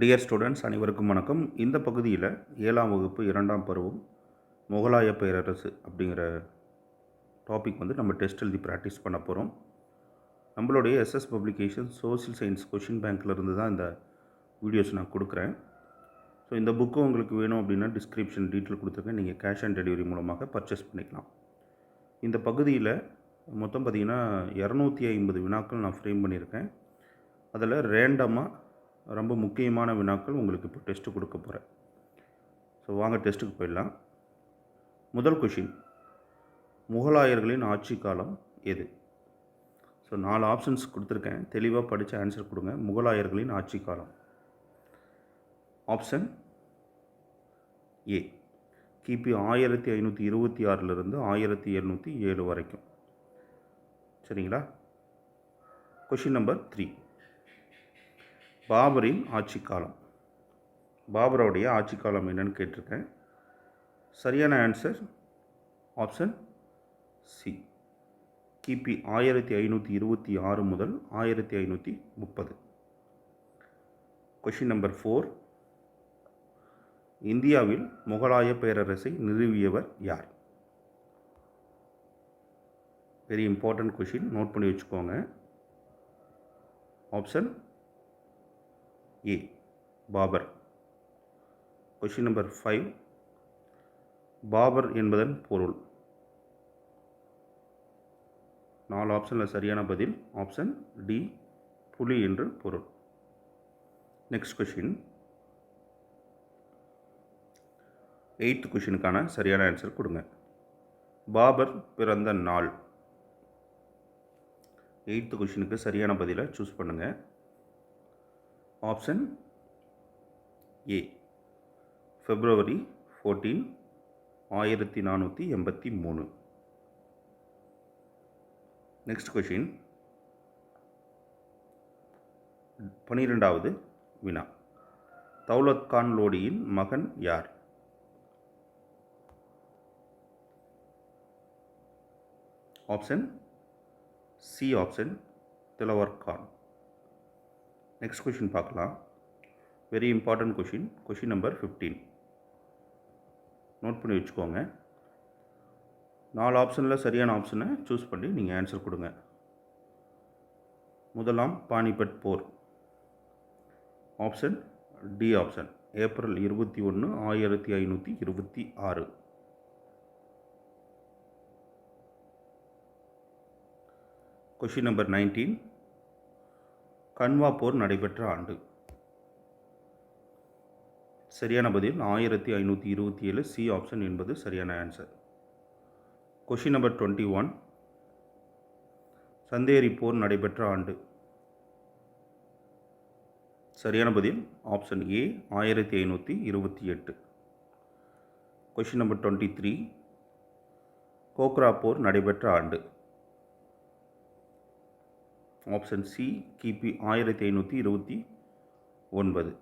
Dear students அனைவருக்கும் வணக்கம். இந்த பகுதியில் ஏழாம் வகுப்பு இரண்டாம் பருவம் முகலாய பேரரசு அப்படிங்கிற டாபிக் வந்து நம்ம டெஸ்ட் எழுதி ப்ராக்டிஸ் பண்ண போகிறோம் நம்மளுடைய SS publication social science question பேங்க்லேருந்து தான் இந்த வீடியோஸ் நான் கொடுக்குறேன். ஸோ இந்த புக்கு உங்களுக்கு வேணும் அப்படின்னா டிஸ்கிரிப்ஷன் டீட்டெயில் கொடுத்துருக்கேன் நீங்கள் கேஷ் ஆன் டெலிவரி மூலமாக பர்ச்சேஸ் பண்ணிக்கலாம். இந்த பகுதியில் மொத்தம் பார்த்திங்கன்னா இரநூத்தி ஐம்பது வினாக்கள் நான் ஃப்ரேம் பண்ணியிருக்கேன். அதில் ரேண்டமாக ரொம்ப முக்கியமான வினாக்கள் உங்களுக்கு இப்போ டெஸ்ட்டு கொடுக்க போகிறேன் ஸோ வாங்க டெஸ்ட்டுக்கு போயிடலாம். முதல் கொஷின் முகலாயர்களின் ஆட்சி காலம் எது? ஸோ நாலு ஆப்ஷன்ஸ் கொடுத்துருக்கேன். தெளிவாக படித்து ஆன்சர் கொடுங்க. முகலாயர்களின் ஆட்சி காலம். ஆப்ஷன் ஏ கிபி ஆயிரத்தி ஐநூற்றி இருபத்தி ஆறிலிருந்து ஆயிரத்தி எழுநூற்றி ஏழு வரைக்கும். சரிங்களா? கொஷின் நம்பர் த்ரீ பாபரின் ஆட்சி காலம் பாபரோடைய ஆட்சி காலம் என்னன்னு கேட்டிருக்கேன். சரியான ஆன்சர் ஆப்ஷன் சி கிபி ஆயிரத்தி ஐநூற்றி இருபத்தி ஆறு முதல் ஆயிரத்தி ஐநூற்றி முப்பது. கொஷின் நம்பர் ஃபோர் இந்தியாவில் முகலாய பேரரசை நிறுவியவர் யார்? வெரி இம்பார்ட்டன்ட் கொஷின் நோட் பண்ணி வச்சுக்கோங்க. Option A Babur question number five Babur என்பதன் பொருள். நாலு ஆப்ஷனில் சரியான பதில். ஆப்ஷன் டி புலி என்று பொருள். நெக்ஸ்ட் கொஷின் எயித்து கொஷினுக்கான சரியான ஆன்சர் கொடுங்க. பாபர் பிறந்த நாள். எயித்து கொஷினுக்கு சரியான பதிலை சூஸ் பண்ணுங்கள் ஆப்ஷன் ஏ ஃபெப்ரவரி ஃபோர்டீன் ஆயிரத்தி நானூற்றி எண்பத்தி மூணு. நெக்ஸ்ட் கொஷின் பனிரெண்டாவது வினா. தௌலத் கான் லோடியின் மகன் யார்? Option C option Dilawar Khan next question பார்க்கலாம். Very important question question number fifteen note பண்ணி வச்சுக்கோங்க. நாலு ஆப்ஷனில் சரியான ஆப்ஷனை சூஸ் பண்ணி நீங்கள் ஆன்சர் கொடுங்க. முதலாம் பானிபட் போர். ஆப்ஷன் டி ஆப்ஷன் ஏப்ரல் இருபத்தி ஒன்று ஆயிரத்தி ஐநூற்றி இருபத்தி ஆறு. கொஷின் நம்பர் நைன்டீன் கன்வா போர் நடைபெற்ற ஆண்டு. சரியான பதில் ஆயிரத்தி ஐநூற்றி இருபத்தி ஏழு சி ஆப்ஷன் என்பது சரியான answer question number twenty one Chanderi போர் நடைபெற்ற ஆண்டு. சரியான பதில் ஆப்ஷன் ஏ ஆயிரத்தி ஐநூற்றி இருபத்தி எட்டு. Question number twenty three Ghaghra போர் நடைபெற்ற ஆண்டு. ஆப்ஷன் சி கிபி ஆயிரத்தி ஐநூற்றி இருபத்தி ஒன்பது.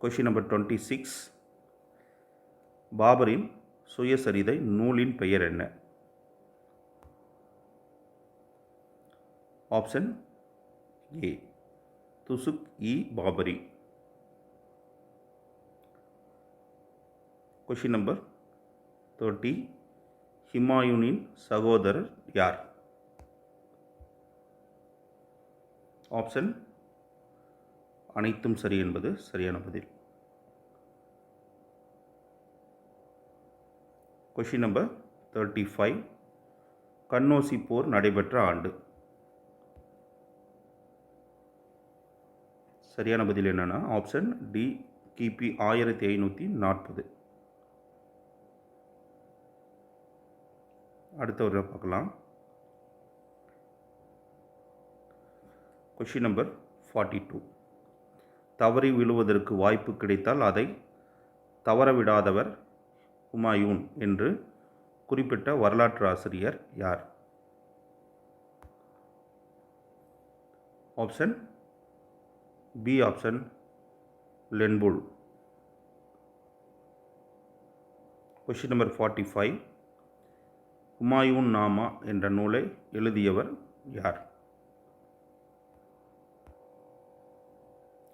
கொஷின் நம்பர் டுவெண்ட்டி சிக்ஸ் பாபரின் சுயசரிதை நூலின் பெயர் என்ன? Option A Tuzuk i Baburi. Question number thirty ஹிமாயூனின் சகோதரர் யார்? ஆப்ஷன் அனைத்தும் சரி என்பது சரியான பதில். Question number thirty five Kannauj போர் நடைபெற்ற ஆண்டு. சரியான பதில் என்னென்னா ஆப்ஷன் டி கிபி ஆயிரத்தி ஐநூற்றி நாற்பது. அடுத்த ஒரு பார்க்கலாம். கொஷின் நம்பர் ஃபார்ட்டி டூ தவறி விழுவதற்கு வாய்ப்பு கிடைத்தால் அதை தவறவிடாதவர் ஹுமாயூன் என்று குறிப்பிட்ட வரலாற்று ஆசிரியர் யார்? Option B option Lane Poole question number forty five Humayun Nama என்ற நூலை எழுதியவர் யார்?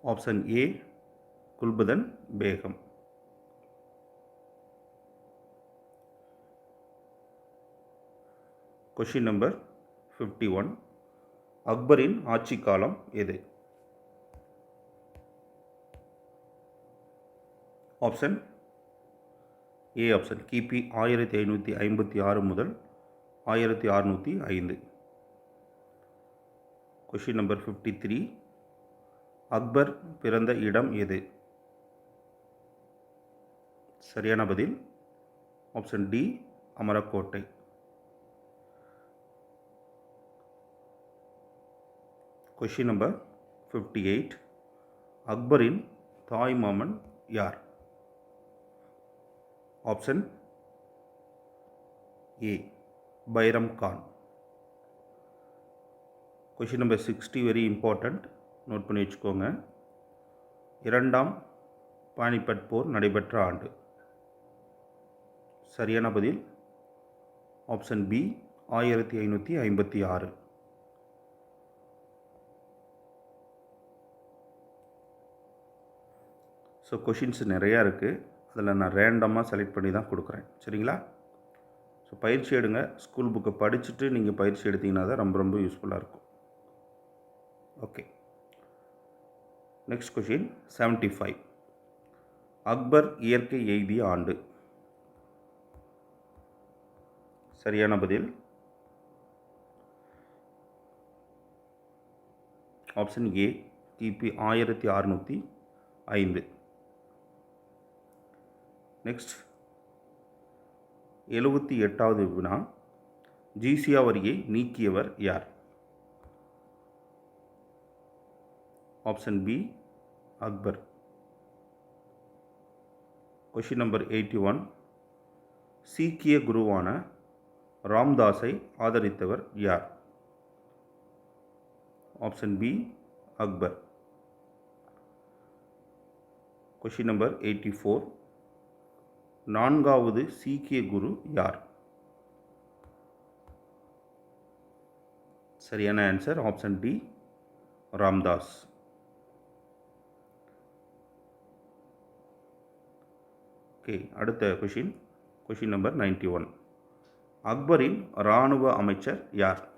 Option A Gulbadan Begum question number fifty one அக்பரின் ஆட்சி காலம் எது? ஆப்ஷன் ஏ ஆப்ஷன் கிபி ஆயிரத்தி ஐநூற்றி ஐம்பத்தி ஆறு முதல் ஆயிரத்தி அறுநூற்றி ஐந்து. Question number fifty three Akbar பிறந்த இடம் எது? சரியான பதில் ஆப்ஷன் டி அமரக்கோட்டை. கொஷின் நம்பர் ஃபிஃப்டி எயிட் அக்பரின் தாய் மாமன் யார்? Option A Bairam Khan question number sixty very important note பண்ணி வச்சுக்கோங்க. இரண்டாம் பானிபட் போர் நடைபெற்ற ஆண்டு. சரியான பதில்? ஆப்ஷன் பி ஆயிரத்தி ஐநூற்றி ஐம்பத்தி ஆறு. ஸோ கொஷின்ஸ் நிறையா இருக்குது அதில் நான் ரேண்டமாக செலக்ட் பண்ணி தான் கொடுக்குறேன். சரிங்களா? ஸோ பயிற்சி எடுங்க. ஸ்கூல் புக்கை படிச்சுட்டு நீங்கள் பயிற்சி எடுத்தீங்கன்னா தான் ரொம்ப ரொம்ப யூஸ்ஃபுல்லாக இருக்கும். Okay next question seventy five Akbar இயற்கை எய்திய ஆண்டு. சரியான பதில். ஆப்ஷன் ஏ கிபி ஆயிரத்தி அறுநூற்றி ஐந்து. நெக்ஸ்ட் எழுபத்தி எட்டாவது வினா ஜிசியா வரியை நீக்கியவர் யார்? Option B Akbar question number eighty one சீக்கிய குருவான ராம்தாஸை ஆதரித்தவர் யார்? Option B Akbar question number eighty four நான்காவது சீக்கிய குரு யார்? சரியான answer option D Ramdas. Okay அடுத்த question question number ninety one அக்பரின் இராணுவ அமைச்சர் யார்?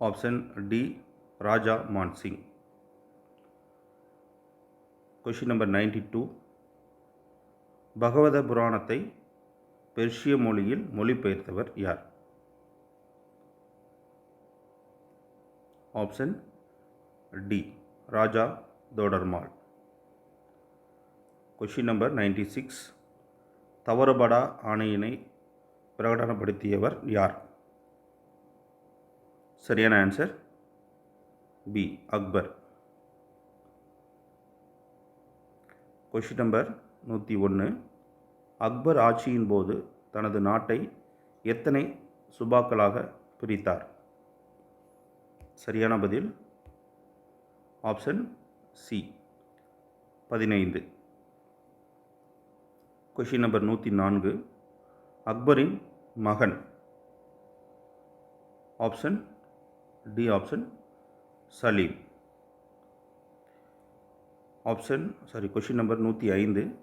Option D Raja Man Singh. Question number ninety two பகவத புராணத்தை பெர்ஷிய மொழியில் மொழிபெயர்த்தவர் யார்? Option D Raja Todarmal. Question number ninety six தவறுபடா ஆணையினை பிரகடனப்படுத்தியவர் யார்? சரியான answer B Akbar. Question number நூற்றி ஒன்று அக்பர் ஆட்சியின் போது தனது நாட்டை எத்தனை சுபாக்களாக பிரித்தார்? சரியான பதில். ஆப்ஷன் சி பதினைந்து. கொஷின் நம்பர் நூற்றி நான்கு. அக்பரின் மகன். Option D option Salim. Option sorry question number நூற்றி ஐந்து.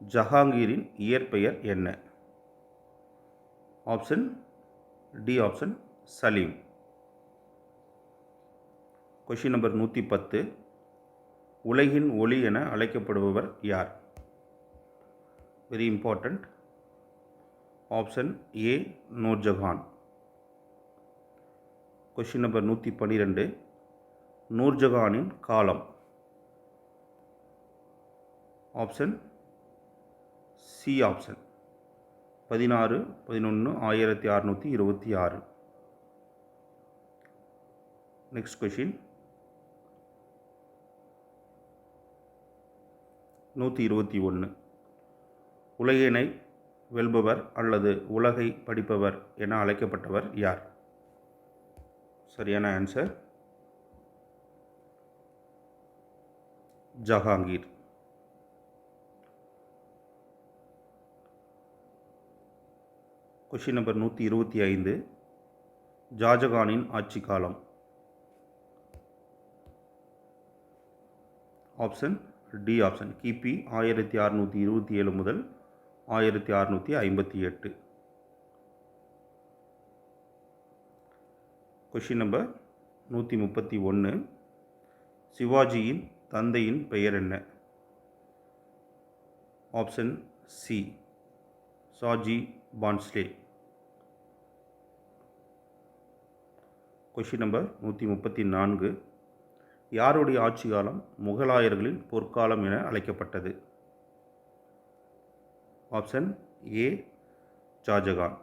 ஜஹாங்கீரின் இயற்பெயர் என்ன? Option D option Salim. Question number நூற்றி பத்து. உலகின் ஒளி என அழைக்கப்படுபவர் யார்? Very important option A Nurjahan question number நூற்றி பன்னிரெண்டு. நூர்ஜஹானின் காலம் ஆப்ஷன் சி ஆப்ஷன் பதினாறு பதினொன்று ஆயிரத்தி அறநூற்றி இருபத்தி ஆறு. நெக்ஸ்ட் கொஷின் நூற்றி இருபத்தி ஒன்று உலகினை வெல்பவர் அல்லது உலகை படிப்பவர் என அழைக்கப்பட்டவர் யார்? சரியான ஆன்சர் ஜஹாங்கீர். கொஷின் நம்பர் நூற்றி இருபத்தி ஐந்து. ஜாஜகானின் ஆட்சி காலம். ஆப்ஷன் டி ஆப்ஷன் கிபி ஆயிரத்தி அறநூற்றி இருபத்தி ஏழு முதல் ஆயிரத்தி அறநூற்றி ஐம்பத்தி எட்டு. கொஷின் நம்பர் நூற்றி முப்பத்தி ஒன்று சிவாஜியின் தந்தையின் பெயர் என்ன? Option C Shaji Bhonsle. Question number நூற்றி முப்பத்தி நான்கு. யாருடைய ஆட்சி காலம் முகலாயர்களின் பொற்காலம் என அழைக்கப்பட்டது? Option A Shahjahan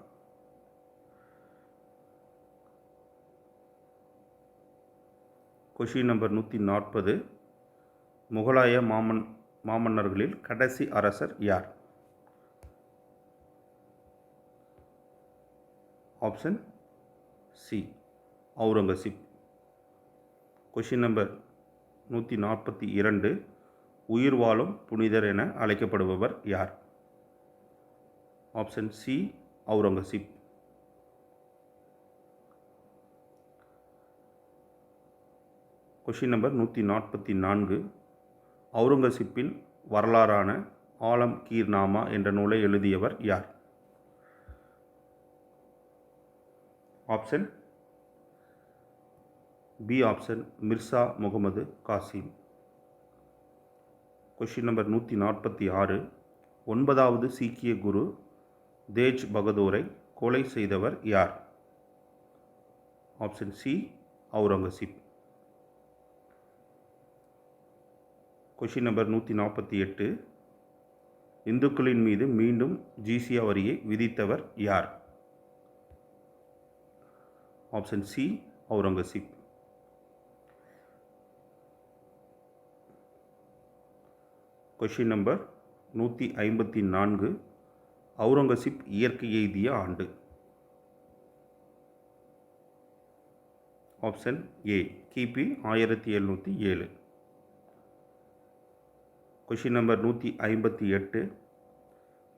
question number நூற்றி நாற்பது. முகலாய மாமன் மாமன்னர்களில் கடைசி அரசர் யார்? Option C Aurangzeb question number நூற்றி நாற்பத்தி இரண்டு. உயிர் வாழும் புனிதர் என அழைக்கப்படுபவர் யார்? Option C Aurangzeb question number நூற்றி நாற்பத்தி நான்கு. அவுரங்கசீப்பின் வரலாறான ஆலம் கீர்நாமா என்ற நூலை எழுதியவர் யார்? Option B option Mirza Muhammad Qasim. Question number நூற்றி நாற்பத்தி ஆறு. ஒன்பதாவது சீக்கிய குரு தேஜ் பகதூரை கொலை செய்தவர் யார்? Option C Aurangzeb question number நூற்றி நாற்பத்தி எட்டு. இந்துக்களின் மீது மீண்டும் ஜிசியா வரியை விதித்தவர் யார்? Option C Aurangzeb question number நூற்றி ஐம்பத்தி நான்கு. அவுரங்கசீப் இயற்கை எய்திய ஆண்டு. ஆப்ஷன் ஏ கிபி ஆயிரத்தி எழுநூற்றி ஏழு. கொஷின் நம்பர் நூற்றி ஐம்பத்தி எட்டு.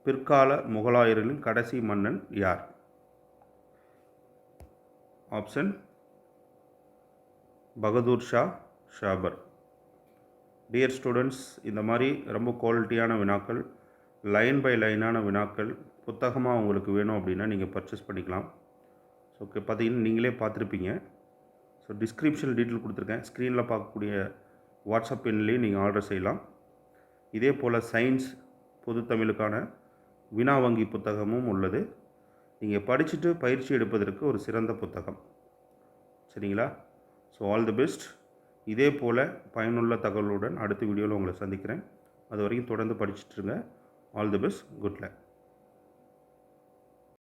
பிற்கால முகலாயர்களின் கடைசி மன்னன் யார்? Option Bahadur Shah Zafar. Dear students இந்த மாதிரி ரொம்ப குவாலிட்டியான வினாக்கள் லைன் பை லைனான வினாக்கள் புத்தகமாக உங்களுக்கு வேணும் அப்படின்னா நீங்கள் பர்ச்சேஸ் பண்ணிக்கலாம். ஸோ ஓகே பார்த்தீங்கன்னா நீங்களே பார்த்துருப்பீங்க. ஸோ டிஸ்கிரிப்ஷன் டீட்டெயில் கொடுத்துருக்கேன். ஸ்க்ரீனில் பார்க்கக்கூடிய வாட்ஸ்அப் எண்லேயும் நீங்கள் ஆர்டர் செய்யலாம். இதே போல் சயின்ஸ் பொது தமிழுக்கான வினா வங்கி புத்தகமும் உள்ளது. நீங்கள் படிச்சுட்டு பயிற்சி எடுப்பதற்கு ஒரு சிறந்த புத்தகம். சரிங்களா? ஸோ ஆல் தி பெஸ்ட் இதே போல் பயனுள்ள தகவலுடன் அடுத்த வீடியோவில் உங்களை சந்திக்கிறேன். அது வரைக்கும் தொடர்ந்து படிச்சுட்டு இருங்க all the best good luck